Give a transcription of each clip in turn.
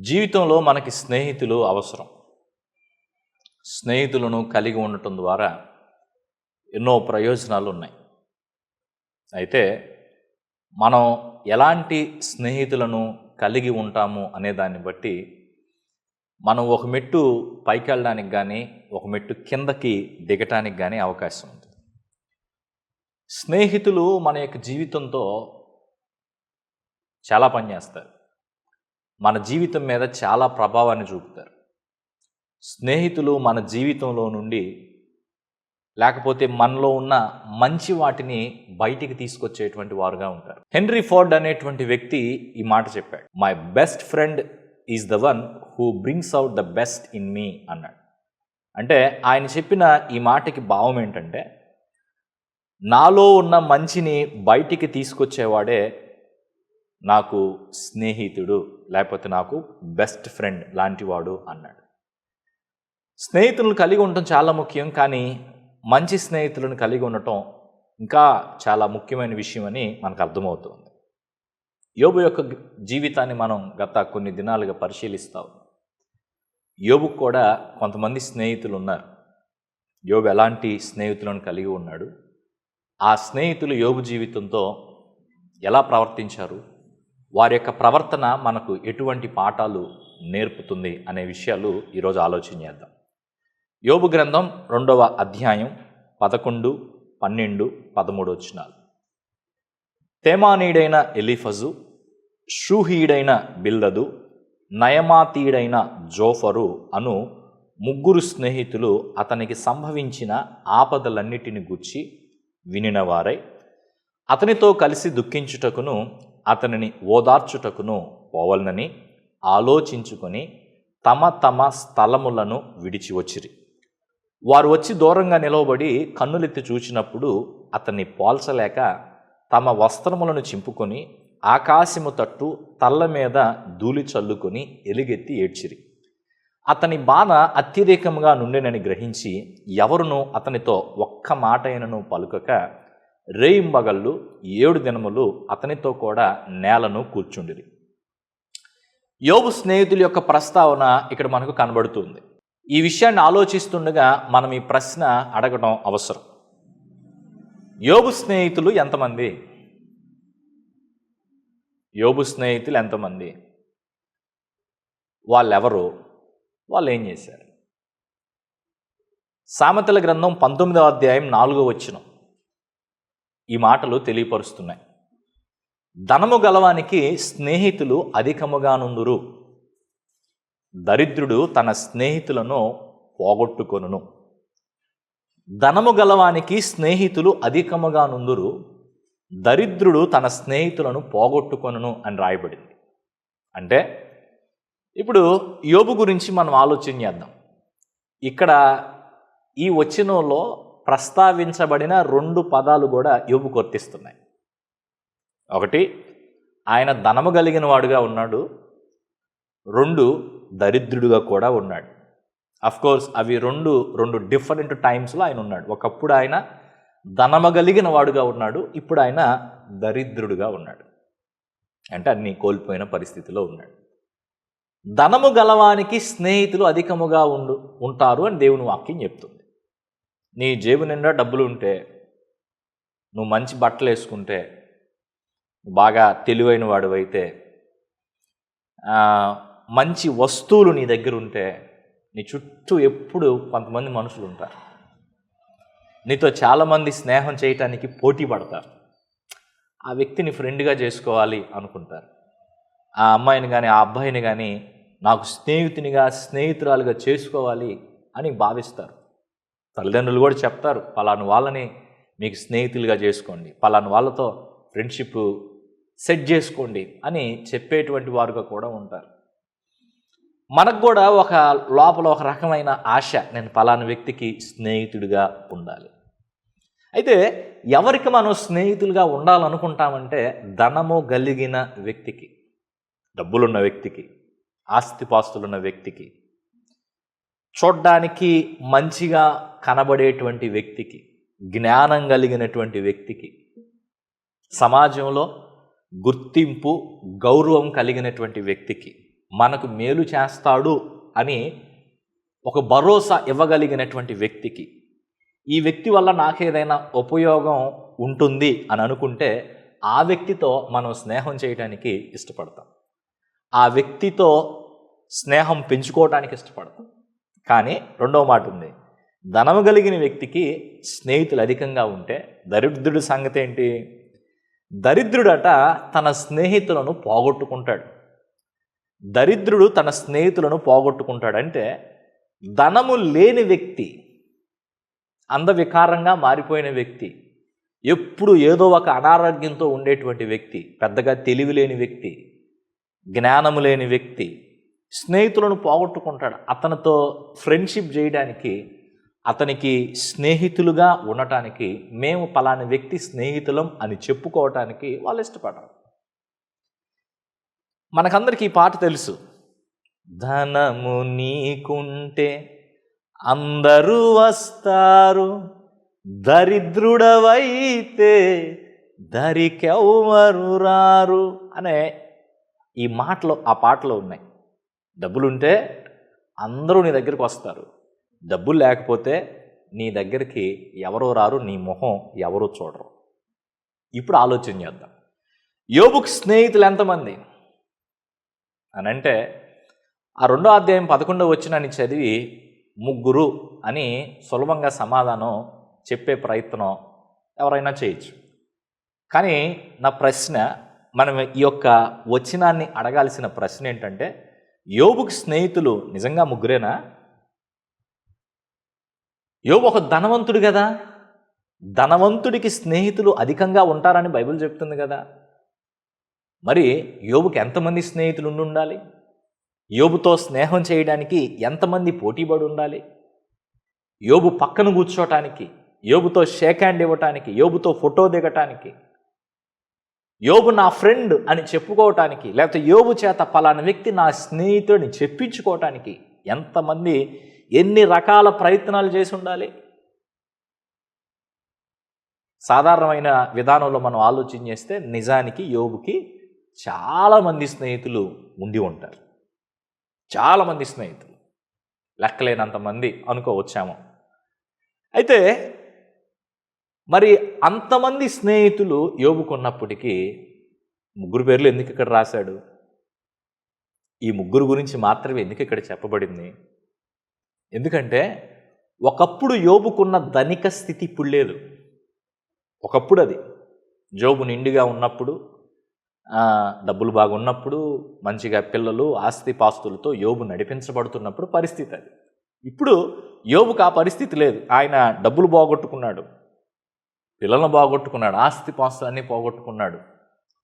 జీవితంలో మనకి స్నేహితులు అవసరం. స్నేహితులను కలిగి ఉండటం ద్వారా ఎన్నో ప్రయోజనాలు ఉన్నాయి. అయితే మనం ఎలాంటి స్నేహితులను కలిగి ఉంటాము అనే దాన్ని బట్టి మనం ఒక మెట్టు పైకి వెళ్ళడానికి కానీ ఒక మెట్టు కిందకి దిగటానికి కానీ అవకాశం ఉంటుంది స్నేహితులు మన యొక్క జీవితంతో చాలా పనిచేస్తారు మన జీవితం మీద చాలా ప్రభావాన్ని చూపుతారు. స్నేహితులు మన జీవితంలో నుండి లేకపోతే మనలో ఉన్న మంచి వాటిని బయటికి తీసుకొచ్చేటువంటి వారుగా ఉంటారు. హెన్రీ ఫోర్డ్ అనేటువంటి వ్యక్తి ఈ మాట చెప్పాడు. My best friend is the one who brings out the best in me అన్నాడు. అంటే ఆయన చెప్పిన ఈ మాటకి భావం ఏంటంటే నాలో ఉన్న మంచిని బయటికి తీసుకొచ్చేవాడే నాకు స్నేహితుడు లేకపోతే నాకు బెస్ట్ ఫ్రెండ్ లాంటివాడు అన్నాడు. స్నేహితులను కలిగి ఉండటం చాలా ముఖ్యం కానీ మంచి స్నేహితులను కలిగి ఉండటం ఇంకా చాలా ముఖ్యమైన విషయం అని మనకు అర్థమవుతుంది. యోబు యొక్క జీవితాన్ని మనం గత కొన్ని దినాలుగా పరిశీలిస్తాం. యోబుకు కూడా కొంతమంది స్నేహితులు ఉన్నారు. యోబు ఎలాంటి స్నేహితులను కలిగి ఉన్నాడు? ఆ స్నేహితులు యోబు జీవితంతో ఎలా ప్రవర్తించారు? వారి యొక్క ప్రవర్తన మనకు ఎటువంటి పాఠాలు నేర్పుతుంది అనే విషయాలు ఈరోజు ఆలోచన చేద్దాం. యోబు గ్రంథం రెండవ అధ్యాయం పదకొండు పన్నెండు పదమూడు వచ్చినాలు తేమానీయుడైన ఎలిఫజు షూహీడైన బిల్దదు నయమాతీయుడైన జోఫరు అను ముగ్గురు స్నేహితులు అతనికి సంభవించిన ఆపదలన్నిటిని గుచ్చి వినినవారై అతనితో కలిసి దుఃఖించుటకును అతనిని ఓదార్చుటకును పోవలనని ఆలోచించుకొని తమ తమ స్థలములను విడిచి వచ్చిరి. వారు వచ్చి దూరంగా నిలవబడి కన్నులెత్తి చూచినప్పుడు అతన్ని పోల్చలేక తమ వస్త్రములను చింపుకొని ఆకాశము తట్టు తల్ల మీద ధూళి చల్లుకొని ఎలుగెత్తి ఏడ్చిరి. అతని బాధ అత్యధికంగా నుండెనని గ్రహించి ఎవరునూ అతనితో ఒక్క మాట అయినను పలుకక రేయింబగళ్ళు ఏడు దినములు అతనితో కూడా నేలను కూర్చుండిరి. యోబు స్నేహితుల యొక్క ప్రస్తావన ఇక్కడ మనకు కనబడుతుంది. ఈ విషయాన్ని ఆలోచిస్తుండగా మనం ఈ ప్రశ్న అడగడం అవసరం. యోబు స్నేహితులు ఎంతమంది? యోబు స్నేహితులు ఎంతమంది? వాళ్ళెవరు? వాళ్ళు ఏం చేశారు? సామెతల గ్రంథం పంతొమ్మిదవ అధ్యాయం నాలుగో వచ్చినం ఈ మాటలు తెలియపరుస్తున్నాయి. ధనము గలవానికి స్నేహితులు అధికముగానుందురు. దరిద్రుడు తన స్నేహితులను పోగొట్టుకొనును. ధనము గలవానికి స్నేహితులు అధికముగా నుందురు దరిద్రుడు తన స్నేహితులను పోగొట్టుకొనును అని రాయబడింది. అంటే ఇప్పుడు యోబు గురించి మనం ఆలోచన చేద్దాం. ఇక్కడ ఈ వచ్చినలో ప్రస్తావించబడిన రెండు పదాలు కూడా యోబు వర్తిస్తున్నాయి ఒకటి ఆయన ధనము కలిగిన వాడుగా ఉన్నాడు. రెండు దరిద్రుడుగా కూడా ఉన్నాడు. కోర్స్ అవి రెండు రెండు డిఫరెంట్ టైమ్స్లో ఆయన ఉన్నాడు. ఒకప్పుడు ఆయన ధనమగలిగిన వాడుగా ఉన్నాడు. ఇప్పుడు ఆయన దరిద్రుడుగా ఉన్నాడు. అంటే అన్నీ కోల్పోయిన పరిస్థితిలో ఉన్నాడు. ధనము గలవానికి స్నేహితులు అధికముగా ఉండు ఉంటారు అని దేవుని వాక్యం చెప్తుంది. నీ జేబు నిండా డబ్బులు ఉంటే నువ్వు మంచి బట్టలు వేసుకుంటే బాగా తెలివైన వాడు అయితే మంచి వస్తువులు నీ దగ్గర ఉంటే నీ చుట్టూ ఎప్పుడు కొంతమంది మనుషులు ఉంటారు నీతో చాలామంది స్నేహం చేయటానికి పోటీ పడతారు. ఆ వ్యక్తిని ఫ్రెండ్గా చేసుకోవాలి అనుకుంటారు. ఆ అమ్మాయిని కానీ ఆ అబ్బాయిని కానీ నాకు స్నేహితునిగా స్నేహితురాలుగా చేసుకోవాలి అని భావిస్తారు. తల్లిదండ్రులు కూడా చెప్తారు పలాను వాళ్ళని మీకు స్నేహితులుగా చేసుకోండి పలాను వాళ్ళతో ఫ్రెండ్షిప్ సెట్ చేసుకోండి అని చెప్పేటువంటి వారుగా కూడా ఉంటారు. మనకు కూడా ఒక లోపల ఒక రకమైన ఆశ నేను పలానా వ్యక్తికి స్నేహితుడిగా ఉండాలి. అయితే ఎవరికి మనం స్నేహితులుగా ఉండాలనుకుంటామంటే ధనము కలిగిన వ్యక్తికి డబ్బులున్న వ్యక్తికి ఆస్తిపాస్తులున్న వ్యక్తికి. చూడ్డానికి మంచిగా కనబడేటువంటి వ్యక్తికి జ్ఞానం కలిగినటువంటి వ్యక్తికి సమాజంలో గుర్తింపు గౌరవం కలిగినటువంటి వ్యక్తికి మనకు మేలు చేస్తాడు అని ఒక భరోసా ఇవ్వగలిగినటువంటి వ్యక్తికి ఈ వ్యక్తి వల్ల నాకేదైనా ఉపయోగం ఉంటుంది అని అనుకుంటే ఆ వ్యక్తితో మనం స్నేహం చేయడానికి ఇష్టపడతాం. ఆ వ్యక్తితో స్నేహం పెంచుకోవడానికి ఇష్టపడతాం. కానీ రెండవ మాట ఉంది ధనము కలిగిన వ్యక్తికి స్నేహితులు అధికంగా ఉంటే దరిద్రుడి సంగతి ఏంటి దరిద్రుడట తన స్నేహితులను పోగొట్టుకుంటాడు. దరిద్రుడు తన స్నేహితులను పోగొట్టుకుంటాడంటే ధనము లేని వ్యక్తి అందవికారంగా మారిపోయిన వ్యక్తి ఎప్పుడు ఏదో ఒక అనారోగ్యంతో ఉండేటువంటి వ్యక్తి పెద్దగా తెలివి లేని వ్యక్తి జ్ఞానము లేని వ్యక్తి స్నేహితులను పోగొట్టుకుంటాడు. అతనితో ఫ్రెండ్షిప్ చేయడానికి అతనికి స్నేహితులుగా ఉండటానికి మేము పలాని వ్యక్తి స్నేహితులం అని చెప్పుకోవటానికి వాళ్ళు ఇష్టపడరు. మనకందరికీ ఈ పాట తెలుసు. ధనము నీకుంటే అందరూ వస్తారు. దరిద్రుడవైతే దరికెవరు రారు అనే ఈ మాటలు ఆ పాటలో ఉన్నాయి. డబ్బులుంటే అందరూ నీ దగ్గరికి వస్తారు. డబ్బులు లేకపోతే నీ దగ్గరికి ఎవరో రారు నీ మొహం ఎవరో చూడరు. ఇప్పుడు ఆలోచన చేద్దాం. యోబుకు స్నేహితులు ఎంతమంది? అని అంటే ఆ రెండో అధ్యాయం పదకొండవ వచ్చినాన్ని చదివి ముగ్గురు అని సులభంగా సమాధానం చెప్పే ప్రయత్నం ఎవరైనా చేయొచ్చు. కానీ నా ప్రశ్న మనం ఈ యొక్క వచనాన్ని అడగాల్సిన ప్రశ్న ఏంటంటే యోబుకి స్నేహితులు నిజంగా ముగ్గురేనా? యోబు ఒక ధనవంతుడు కదా. ధనవంతుడికి స్నేహితులు అధికంగా ఉంటారని బైబిల్ చెప్తుంది కదా. మరి యోబుకి ఎంతమంది స్నేహితులు ఉండి ఉండాలి? యోబుతో స్నేహం చేయడానికి ఎంతమంది పోటీపడి ఉండాలి? యోబు పక్కన కూర్చోటానికి యోబుతో షేక్ హ్యాండ్ ఇవ్వటానికి యోబుతో ఫోటో దిగటానికి యోబు నా ఫ్రెండ్ అని చెప్పుకోవటానికి లేకపోతే యోబు చేత పలానా వ్యక్తి నా స్నేహితుడిని చెప్పించుకోవటానికి ఎంతమంది ఎన్ని రకాల ప్రయత్నాలు చేసి ఉండాలి? సాధారణమైన విధానంలో మనం ఆలోచన చేస్తే నిజానికి యోగుకి చాలామంది స్నేహితులు ఉండి ఉంటారు. చాలామంది స్నేహితులు. లెక్కలేనంతమంది అనుకో అనుకోవచ్చాము. అయితే మరి అంతమంది స్నేహితులు యోగుకున్నప్పటికీ ముగ్గురు పేర్లు ఎందుకు ఇక్కడ రాశాడు? ఈ ముగ్గురు గురించి మాత్రమే ఎందుకు ఇక్కడ చెప్పబడింది? ఎందుకంటే ఒకప్పుడు యోబుకున్న ధనిక స్థితి ఇప్పుడు లేదు. ఒకప్పుడు అది. జోబు నిండుగా ఉన్నప్పుడు డబ్బులు బాగున్నప్పుడు మంచిగా పిల్లలు ఆస్తి పాస్తులతో యోబు నడిపించబడుతున్నప్పుడు పరిస్థితి అది. ఇప్పుడు యోబుకు ఆ పరిస్థితి లేదు. ఆయన డబ్బులు బాగొట్టుకున్నాడు. పిల్లలను బాగొట్టుకున్నాడు. ఆస్తి పాస్తులన్నీ పోగొట్టుకున్నాడు.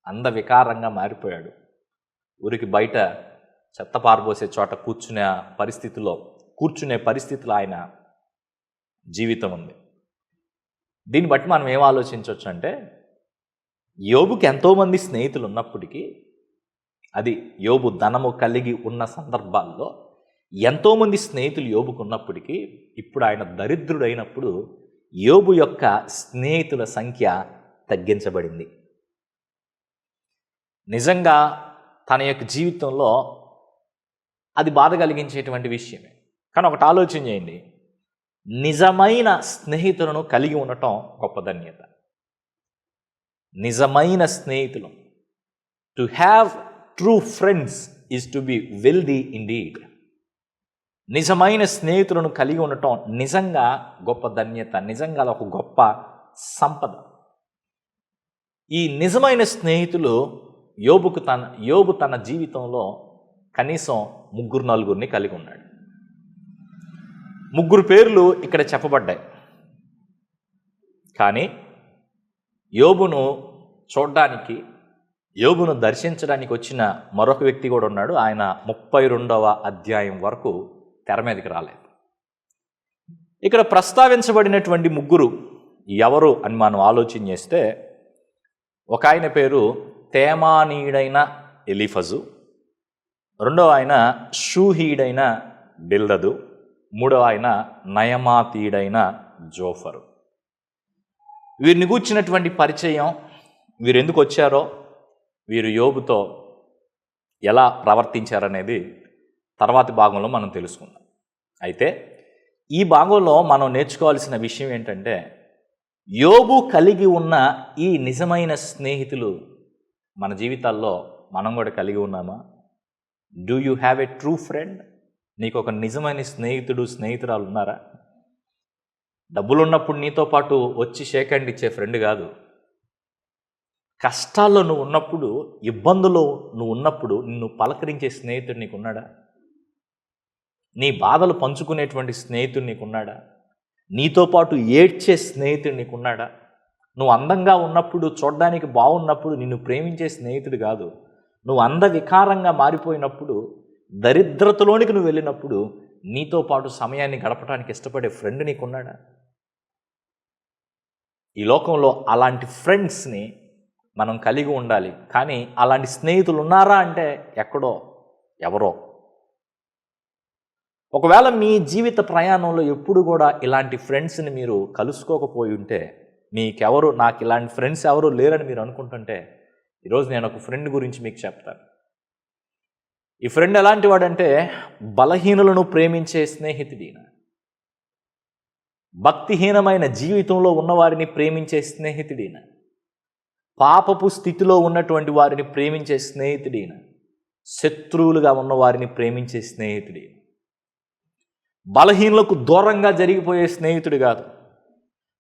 అందవికారంగా మారిపోయాడు. ఊరికి బయట చెత్త పారబోసే చోట కూర్చునే పరిస్థితిలో కూర్చునే పరిస్థితిలో ఆయన జీవితం ఉంది. దీన్ని బట్టి మనం ఏం ఆలోచించవచ్చు అంటే యోబుకి ఎంతోమంది స్నేహితులు ఉన్నప్పటికీ అది యోబు ధనము కలిగి ఉన్న సందర్భాల్లో ఎంతోమంది స్నేహితులు యోబుకు ఉన్నప్పటికీ ఇప్పుడు ఆయన దరిద్రుడైనప్పుడు యోబు యొక్క స్నేహితుల సంఖ్య తగ్గించబడింది. నిజంగా తన యొక్క జీవితంలో అది బాధ కలిగించేటువంటి విషయమే. కానీ ఒకటి ఆలోచన చేయండి. నిజమైన స్నేహితులను కలిగి ఉండటం గొప్ప ధన్యత. నిజమైన స్నేహితులు. To have true friends is to be wealthy indeed నిజమైన స్నేహితులను కలిగి ఉండటం నిజంగా గొప్ప ధన్యత నిజంగా అది ఒక గొప్ప సంపద. ఈ నిజమైన స్నేహితులు యోబుకు తన యోబు తన జీవితంలో కనీసం ముగ్గురు నలుగురిని కలిగి ఉన్నాడు. ముగ్గురు పేర్లు ఇక్కడ చెప్పబడ్డాయి. కానీ యోబును చూడడానికి యోగును దర్శించడానికి వచ్చిన మరొక వ్యక్తి కూడా ఉన్నాడు. ఆయన ముప్పై రెండవ అధ్యాయం వరకు తెర మీదకి రాలేదు. ఇక్కడ ప్రస్తావించబడినటువంటి ముగ్గురు ఎవరు అని మనం ఆలోచన చేస్తే ఒక ఆయన పేరు తేమానీయుడైన ఎలిఫజు రెండవ ఆయన షూహీడైన బిల్దదు మూడవ ఆయన నయమాతీయుడైన జోఫరు. వీరిని కూర్చున్నటువంటి పరిచయం వీరు ఎందుకు వచ్చారో వీరు యోబుతో ఎలా ప్రవర్తించారనేది తర్వాతి భాగంలో మనం తెలుసుకుందాం. అయితే ఈ భాగంలో మనం నేర్చుకోవాల్సిన విషయం ఏంటంటే యోబు కలిగి ఉన్న ఈ నిజమైన స్నేహితులు మన జీవితాల్లో మనం కూడా కలిగి ఉన్నామా? Do you have a true friend నీకు ఒక నిజమైన స్నేహితుడు స్నేహితురాలు ఉన్నారా డబ్బులున్నప్పుడు నీతో పాటు వచ్చి షేక్ హ్యాండ్ ఇచ్చే ఫ్రెండ్ కాదు. కష్టాల్లో నువ్వు ఉన్నప్పుడు ఇబ్బందుల్లో నువ్వు ఉన్నప్పుడు నిన్ను పలకరించే స్నేహితుడు నీకున్నాడా? నీ బాధలు పంచుకునేటువంటి స్నేహితుడు నీకున్నాడా? నీతో పాటు ఏడ్చే స్నేహితుడు నీకున్నాడా? నువ్వు అందంగా ఉన్నప్పుడు చూడడానికి బాగున్నప్పుడు నిన్ను ప్రేమించే స్నేహితుడు కాదు. నువ్వు అందవికారంగా మారిపోయినప్పుడు దరిద్రతలోనికి నువ్వు వెళ్ళినప్పుడు నీతో పాటు సమయాన్ని గడపడానికి ఇష్టపడే ఫ్రెండ్ నీకున్నాడా? ఈ లోకంలో అలాంటి ఫ్రెండ్స్ని మనం కలిగి ఉండాలి. కానీ అలాంటి స్నేహితులు ఉన్నారా అంటే ఎక్కడో ఎవరో. ఒకవేళ మీ జీవిత ప్రయాణంలో ఎప్పుడు కూడా ఇలాంటి ఫ్రెండ్స్ని మీరు కలుసుకోకపోయి ఉంటే మీకెవరు నాకు ఇలాంటి ఫ్రెండ్స్ ఎవరు లేరని మీరు అనుకుంటుంటే ఈరోజు నేను ఒక ఫ్రెండ్ గురించి మీకు చెప్తాను. ఈ ఫ్రెండ్ ఎలాంటి వాడంటే బలహీనులను ప్రేమించే స్నేహితుడిన భక్తిహీనమైన జీవితంలో ఉన్నవారిని ప్రేమించే స్నేహితుడిన పాపపు స్థితిలో ఉన్నటువంటి వారిని ప్రేమించే స్నేహితుడిన శత్రువులుగా ఉన్నవారిని ప్రేమించే స్నేహితుడి బలహీనులకు దూరంగా జరిగిపోయే స్నేహితుడు కాదు.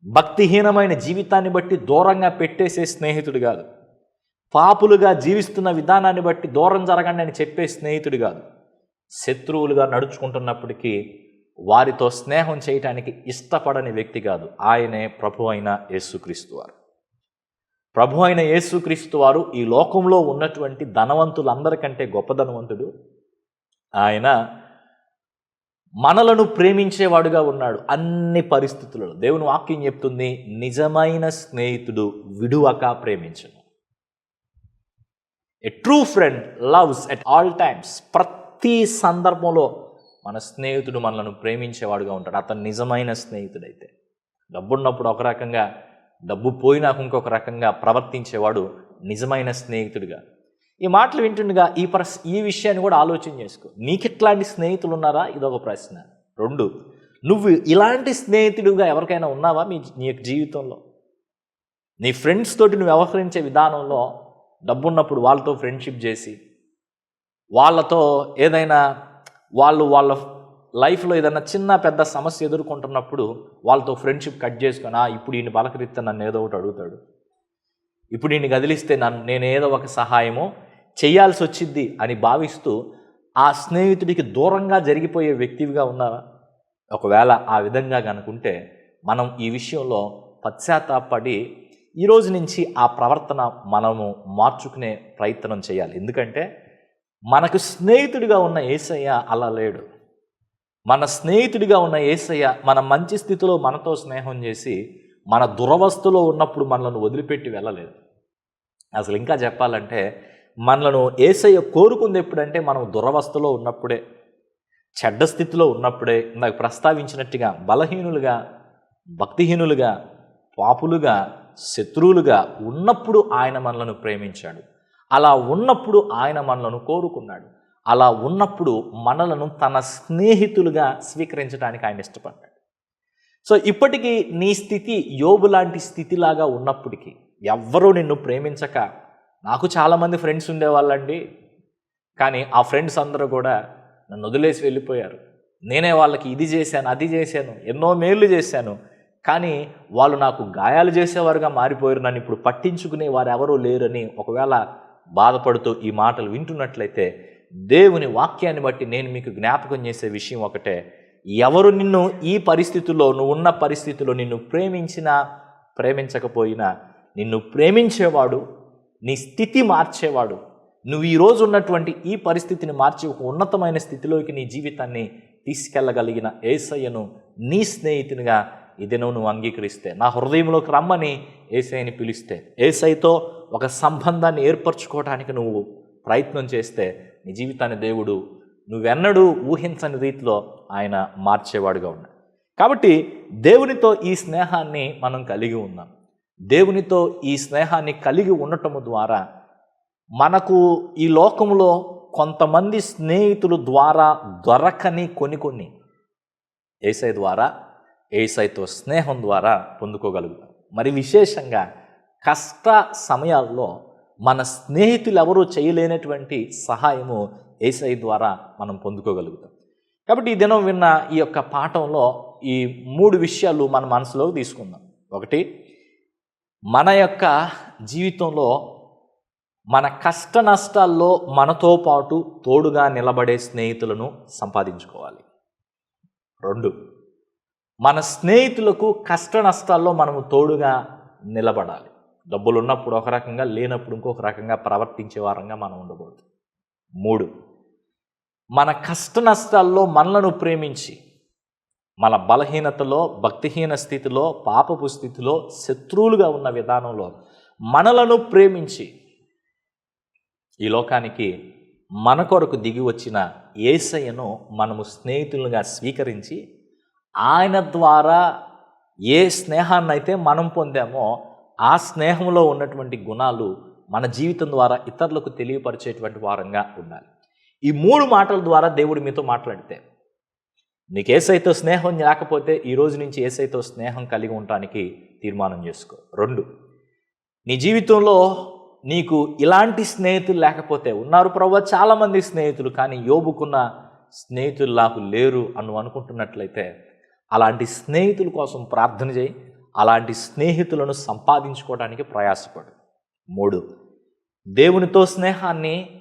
భక్తిహీనమైన జీవితాన్ని బట్టి దూరంగా పెట్టేసే స్నేహితుడు కాదు. పాపులుగా జీవిస్తున్న విధానాన్ని బట్టి దూరం జరగండి అని చెప్పే స్నేహితుడు కాదు. శత్రువులుగా నడుచుకుంటున్నప్పటికీ వారితో స్నేహం చేయటానికి ఇష్టపడని వ్యక్తి కాదు. ఆయనే ప్రభు అయిన యేసుక్రీస్తు వారు. ప్రభు అయిన యేసుక్రీస్తు వారు ఈ లోకంలో ఉన్నటువంటి ధనవంతులందరికంటే గొప్ప ధనవంతుడు. ఆయన మనలను ప్రేమించేవాడుగా ఉన్నాడు అన్ని పరిస్థితులలో. దేవుని వాక్యం చెప్తుంది నిజమైన స్నేహితుడు విడువక ప్రేమించడు a true friend loves at all times ప్రతి సందర్భంలో మన స్నేహితుడు మనలను ప్రేమించేవాడుగా ఉంటాడు. అతను నిజమైన స్నేహితుడైతే. డబ్బున్నప్పుడు ఒక రకంగా డబ్బు పోయినాక ఇంకొక రకంగా ప్రవర్తించేవాడు నిజమైన స్నేహితుడిగా. ఈ మాటలు వింటుండగా ఈ ప్రస్ ఈ విషయాన్ని కూడా ఆలోచన చేసుకో. నీకు ఇట్లాంటి స్నేహితులు ఉన్నారా? ఇదొక ప్రశ్న. రెండు నువ్వు ఇలాంటి స్నేహితుడిగా ఎవరికైనా ఉన్నావా మీ నీ యొక్క జీవితంలో? నీ ఫ్రెండ్స్ తోటి నువ్వు వ్యవహరించే విధానంలో డబ్బున్నప్పుడు వాళ్ళతో ఫ్రెండ్షిప్ చేసి వాళ్ళతో ఏదైనా వాళ్ళు వాళ్ళ లైఫ్లో ఏదైనా చిన్న పెద్ద సమస్య ఎదుర్కొంటున్నప్పుడు వాళ్ళతో ఫ్రెండ్షిప్ కట్ చేసుకొని ఇప్పుడు ఈయన బలకరిస్తే నన్ను ఏదో ఒకటి అడుగుతాడు. ఇప్పుడు ఈయన కదిలిస్తే నన్ను నేను ఏదో ఒక సహాయమో చేయాల్సి వచ్చింది అని భావిస్తూ ఆ స్నేహితుడికి దూరంగా జరిగిపోయే వ్యక్తివిగా ఉన్నారా ఒకవేళ ఆ విధంగా కనుకుంటే మనం ఈ విషయంలో పశ్చాత్తాపడి ఈ రోజు నుంచి ఆ ప్రవర్తన మనము మార్చుకునే ప్రయత్నం చేయాలి. ఎందుకంటే మనకు స్నేహితుడిగా ఉన్న ఏసయ్య అలా లేడు. మన స్నేహితుడిగా ఉన్న ఏసయ్య మన మంచి స్థితిలో మనతో స్నేహం చేసి మన దురవస్థలో ఉన్నప్పుడు మనలను వదిలిపెట్టి వెళ్ళలేదు. అసలు ఇంకా చెప్పాలంటే మనలను ఏసయ్య కోరుకుంది ఎప్పుడంటే మనం దురవస్థలో ఉన్నప్పుడే చెడ్డ స్థితిలో ఉన్నప్పుడే నాకు ప్రస్తావించినట్టుగా బలహీనులుగా భక్తిహీనులుగా పాపులుగా శత్రువులుగా ఉన్నప్పుడు ఆయన మనలను ప్రేమించాడు. అలా ఉన్నప్పుడు ఆయన మనలను కోరుకున్నాడు. అలా ఉన్నప్పుడు మనలను తన స్నేహితులుగా స్వీకరించడానికి ఆయన ఇష్టపడ్డాడు. సో ఇప్పటికీ నీ స్థితి యోబు లాంటి స్థితిలాగా ఉన్నప్పటికీ ఎవ్వరూ నిన్ను ప్రేమించక నాకు చాలామంది ఫ్రెండ్స్ ఉండేవాళ్ళండి. కానీ ఆ ఫ్రెండ్స్ అందరూ కూడా నన్ను వదిలేసి వెళ్ళిపోయారు. నేనే వాళ్ళకి ఇది చేశాను అది చేశాను ఎన్నో మేలు చేశాను. కానీ వాళ్ళు నాకు గాయాలు చేసేవారుగా మారిపోయారు. నన్ను ఇప్పుడు పట్టించుకునే వారు ఎవరూ లేరని ఒకవేళ బాధపడుతూ ఈ మాటలు వింటున్నట్లయితే దేవుని వాక్యాన్ని బట్టి నేను మీకు జ్ఞాపకం చేసే విషయం ఒకటే. ఎవరు నిన్ను ఈ పరిస్థితుల్లో నువ్వు ఉన్న పరిస్థితిలో నిన్ను ప్రేమించినా ప్రేమించకపోయినా నిన్ను ప్రేమించేవాడు నీ స్థితి మార్చేవాడు నువ్వు ఈరోజు ఉన్నటువంటి ఈ పరిస్థితిని మార్చి ఒక ఉన్నతమైన స్థితిలోకి నీ జీవితాన్ని తీసుకెళ్ళగలిగిన ఏసయ్యను నీ స్నేహితునిగా ఇది నువ్వు అంగీకరిస్తే. నా హృదయంలోకి రమ్మని ఏసైని పిలిస్తే. ఏసైతో ఒక సంబంధాన్ని ఏర్పరచుకోవడానికి నువ్వు ప్రయత్నం చేస్తే నీ జీవితాన్ని దేవుడు నువ్వెన్నడూ ఊహించని రీతిలో ఆయన మార్చేవాడుగా ఉన్నాడు కాబట్టి దేవునితో ఈ స్నేహాన్ని మనం కలిగి ఉన్నాం. దేవునితో ఈ స్నేహాన్ని కలిగి ఉండటము ద్వారా మనకు ఈ లోకంలో కొంతమంది స్నేహితులు ద్వారా దొరకని కొన్ని కొన్ని ఏసై ద్వారా ఏసైతో స్నేహం ద్వారా పొందుకోగలుగుతాం. మరి విశేషంగా కష్ట సమయాల్లో మన స్నేహితులు ఎవరూ చేయలేనటువంటి సహాయము ఏసై ద్వారా మనం పొందుకోగలుగుతాం. కాబట్టి ఈ దినం విన్న ఈ యొక్క పాఠంలో ఈ మూడు విషయాలు మన మనసులోకి తీసుకుందాం. ఒకటి మన యొక్క జీవితంలో మన కష్ట నష్టాల్లో మనతో పాటు తోడుగా నిలబడే స్నేహితులను సంపాదించుకోవాలి. రెండు మన స్నేహితులకు కష్ట నష్టాల్లో మనము తోడుగా నిలబడాలి. డబ్బులు ఉన్నప్పుడు ఒక రకంగా లేనప్పుడు ఇంకొక రకంగా ప్రవర్తించే వారంగా మనం ఉండకూడదు. మూడు మన కష్ట నష్టాల్లో మనలను ప్రేమించి మన బలహీనతలో భక్తిహీన స్థితిలో పాపపు స్థితిలో శత్రువులుగా ఉన్న విధానంలో మనలను ప్రేమించి ఈ లోకానికి మన కొరకు దిగి వచ్చిన ఏసయ్యను మనము స్నేహితులుగా స్వీకరించి ఆయన ద్వారా ఏ స్నేహాన్ని అయితే మనం పొందామో ఆ స్నేహంలో ఉన్నటువంటి గుణాలు మన జీవితం ద్వారా ఇతరులకు తెలియపరిచేటువంటి వారంగా ఉండాలి. ఈ మూడు మాటల ద్వారా దేవుడు మీతో మాట్లాడితే నీకు ఏసైతో స్నేహం లేకపోతే ఈ రోజు నుంచి ఏసైతో స్నేహం కలిగి ఉండటానికి తీర్మానం చేసుకో. రెండు నీ జీవితంలో నీకు ఇలాంటి స్నేహితులు లేకపోతే ఉన్నారు ప్రభు చాలామంది స్నేహితులు కానీ యోబుకున్న స్నేహితులు నాకు లేరు అను అనుకుంటున్నట్లయితే అలాంటి స్నేహితుల కోసం ప్రార్థన చేయి. అలాంటి స్నేహితులను సంపాదించుకోవడానికి ప్రయాసపడు. మూడు దేవునితో స్నేహాన్ని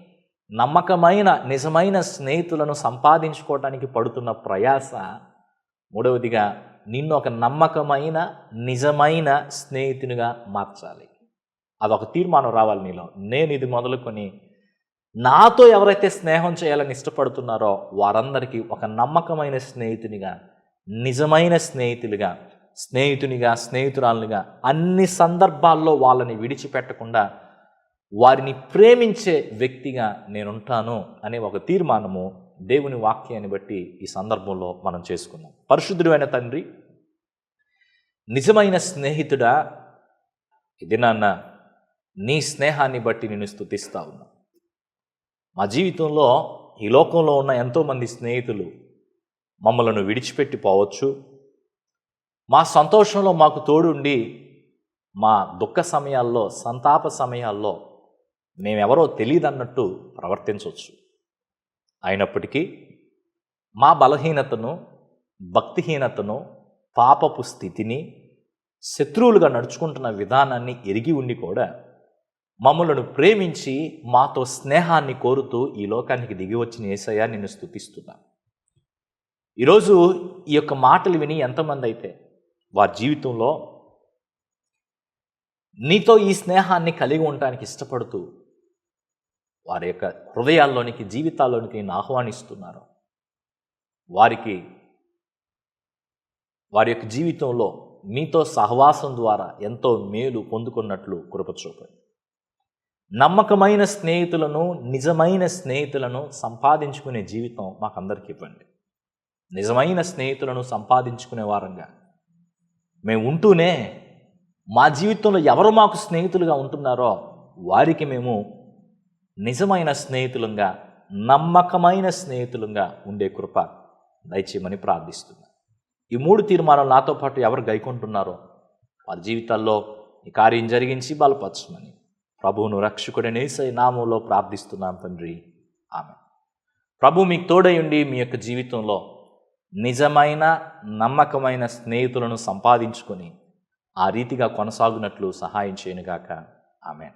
నమ్మకమైన నిజమైన స్నేహితులను సంపాదించుకోవడానికి పడుతున్న ప్రయాస. మూడవదిగా నిన్ను ఒక నమ్మకమైన నిజమైన స్నేహితునిగా మార్చాలి. అదొక తీర్మానం రావాలి నీలో. నేను ఇది మొదలుకొని నాతో ఎవరైతే స్నేహం చేయాలని ఇష్టపడుతున్నారో వారందరికీ ఒక నమ్మకమైన స్నేహితునిగా నిజమైన స్నేహితులుగా స్నేహితునిగా స్నేహితురాలునిగా అన్ని సందర్భాల్లో వాళ్ళని విడిచిపెట్టకుండా వారిని ప్రేమించే వ్యక్తిగా నేనుంటాను అనే ఒక తీర్మానము దేవుని వాక్యాన్ని బట్టి ఈ సందర్భంలో మనం చేసుకుందాం. పరిశుద్ధుడైన తండ్రి నిజమైన స్నేహితుడా ఇది నాన్న నీ స్నేహాన్ని బట్టి నేను స్థుతిస్తా ఉన్నా. మా జీవితంలో ఈ లోకంలో ఉన్న ఎంతోమంది స్నేహితులు మమ్మలను విడిచిపెట్టి పోవచ్చు. మా సంతోషంలో మాకు తోడుండి మా దుఃఖ సమయాల్లో సంతాప సమయాల్లో మేమెవరో తెలియదన్నట్టు ప్రవర్తించవచ్చు అయినప్పటికీ మా బలహీనతను భక్తిహీనతను పాపపు స్థితిని శత్రువులుగా నడుచుకుంటున్న విధానాన్ని ఎరిగి ఉండి కూడా మమ్మలను ప్రేమించి మాతో స్నేహాన్ని కోరుతూ ఈ లోకానికి దిగి వచ్చిన ఏసయ్య నిన్ను స్థుతిస్తున్నాను ఈరోజు ఈ యొక్క మాటలు విని ఎంతమంది అయితే వారి జీవితంలో నీతో ఈ స్నేహాన్ని కలిగి ఉండటానికి ఇష్టపడుతూ వారి యొక్క హృదయాల్లోనికి జీవితాల్లోనికి నేను ఆహ్వానిస్తున్నారు వారికి వారి యొక్క జీవితంలో మీతో సహవాసం ద్వారా ఎంతో మేలు పొందుకున్నట్లు కృపచూపండి. నమ్మకమైన స్నేహితులను నిజమైన స్నేహితులను సంపాదించుకునే జీవితం మాకందరికి ఇవ్వండి. నిజమైన స్నేహితులను సంపాదించుకునే వారంగా. మేము ఉంటూనే మా జీవితంలో ఎవరు మాకు స్నేహితులుగా ఉంటున్నారో వారికి మేము నిజమైన స్నేహితులంగా నమ్మకమైన స్నేహితులంగా ఉండే కృప దయచేయమని ప్రార్థిస్తున్నాను ఈ మూడు తీర్మానాలు నాతో పాటు ఎవరు గైకుంటున్నారో వారి జీవితాల్లో ఈ కార్యం జరిగించి బలపరచమని ప్రభువును రక్షకుడనేసై నామంలో ప్రార్థిస్తున్నాం తండ్రి. ఆమె ప్రభు మీకు తోడై ఉండి మీ యొక్క జీవితంలో నిజమైన నమ్మకమైన స్నేహితులను సంపాదించుకొని ఆ రీతిగా కొనసాగునట్లు సహాయం చేయనుగాక. ఆమె